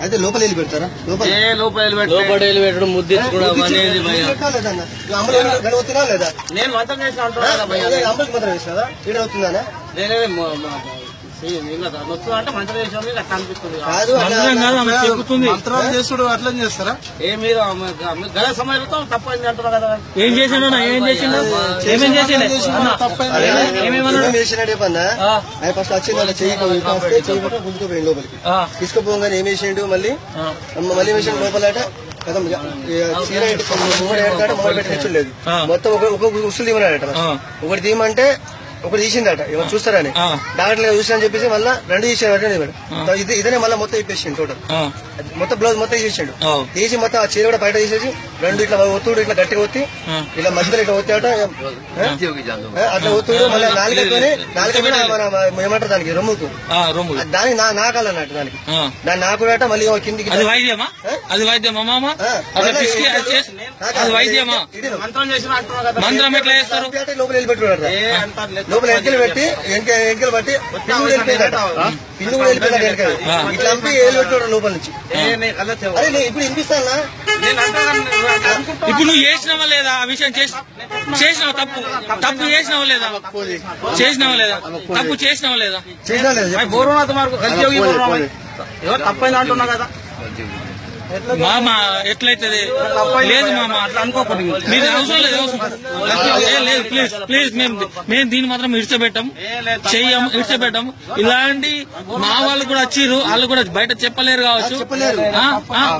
అయితే లోపల వెళ్ళి పెడతారా? లోపల? ఏ లోపల లోపడేలు పెట్టడం ముద్దించుకోవడం అనేది భయ. పెట్టాలా లేదా? అన్న? ఈ అమ్మలు ఏమైనా గడి అవుతున్నా లేదా? నేను మంత్రం చేసిన అంటున్నా కదా భయ్యా. మాత్రం వేసినారా ఈడ అవుతుందా నేనే మొ- మొ- అట్లా మంత్రాలు చేసుడు చేస్తారా? ఏ మీరు ఆమె- ఆమె గల సమయంలో తప్పైంది అంటున్నా కదా. ఏం చేసిండు చేసిండు? ఏమేం చేసిండు? ఫస్ట్ వచ్చింది అలా చెయ్యి గుంజుకుపోయింది లోపలికి తీసుకుపోగానే ఏం వేసిండు మళ్ళీ. మళ్ళీ వేసిండు లోపలట కదా చీర మూడు పెట్టి. మొత్తం ఒక ఒక ఉసులు తీమన్నాడట ఆ. ఒకటి తీయమంటే ఒకటి తీసిందట ఎవరు చూస్తారని. డాక్టర్ చూసినా చెప్పేసి మళ్ళీ రెండు తీసేవాడు ఇది ఇదనే మళ్ళీ మొత్తం ఇప్పేసిండు టోటల్ ఆ, మొత్తం బ్లౌజ్ మొత్తం తీసేసిండు. తీసి మొత్తం ఆ చీర కూడా బయట తీసేసి రెండు ఇట్లా ఒత్తుడు ఇట్లా గట్టిగా ఒత్తి. ఇలా మధ్యలో ఇట్లా ఒత్తాట అట్లా ఒత్తుడు మళ్ళీ నాలుగతోనే మన ఏమంటారు దానికి రొమ్ముకు? దాని నా నాకాలన్నట్టు దానికి. ఆ. దాని నాకుడట మళ్ళీ ఓ కిందికి అది వైద్యమా? అది వైద్యమా మామ? ఆ. అది పిసికి అది చేసి- అది వైద్యమా? ఇది మంత్రం మంత్రం ఎట్లా చేస్తారు? అంటే లోపల వెళ్ళి లోపల ఎంకలు పెట్టి ఎంకలు బట్టి పిల్లు కూడా వెళ్ళిపోయిందట. పిల్లు కూడా వెళ్ళిపోయిందట ఎంకెలు. ఇట్లా అంపి ఏళ్ళు లోపల నుంచి. అరే ఇప్పుడు వినిపిస్తానా ఇప్పుడు నువ్వు చేసినావా లేదా? ఆ విషయం చేసినావా తప్పు? తప్పు చేసినావా లేదా? చేసినావా లేదా? తప్పు చేసినావా లేదా? చేసినా లేదా? బోరునాథ్ మార్గం కలిసి తప్పైనా అంటున్నా కదా? మామ ఎట్లయితే లేదు మామ అట్లా అనుకోకండి. మీరు అవసరం లేదు లేదు. ప్లీజ్ ప్లీజ్ మేము మేము దీన్ని మాత్రం ఇడ్చబెట్టాం చెయ్యం ఇడ్చబెట్టాం ఇలాంటి మా వాళ్ళు కూడా వచ్చిర్రు వాళ్ళు కూడా బయట చెప్పలేరు కావచ్చు.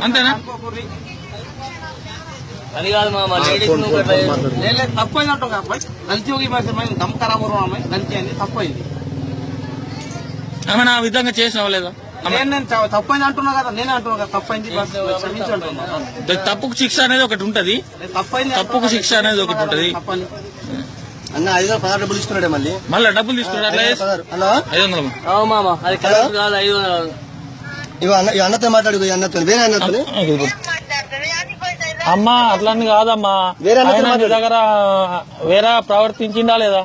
అంతేనా? అది కాదు మా లేడీస్ లేదు దమ్ ఖరాబ్ అమ్మాయి తప్పైంది ఆమె నా విధంగా చేసిన లేదా? నేను నేను చ- తప్పైంది అంటున్నా కదా నేనే అంటున్నా కదా తప్పైంది బస్ క్షమించు అంటున్నా. తప్పుకు శిక్ష అనేది ఒకటి ఉంటది. తప్పుకు శిక్ష అనేది ఒకటి ఉంటది. అన్న ఐదు వందల పదహారు డబ్బులు ఇస్తున్నాడే మళ్ళీ. మళ్ళీ డబ్బులు అట్లా పదహారు. హలో? ఐదు వందలు అవు మామ అది కరెక్ట్ కాదు ఐదు వందలు ఇవి అన్న ఈ అన్నతో మాట్లాడు ఈ అన్నతో. వేరే అన్నతో అమ్మా అట్లని కాదమ్మా. వేరే దగ్గర వేరే ప్రవర్తించిందా లేదా?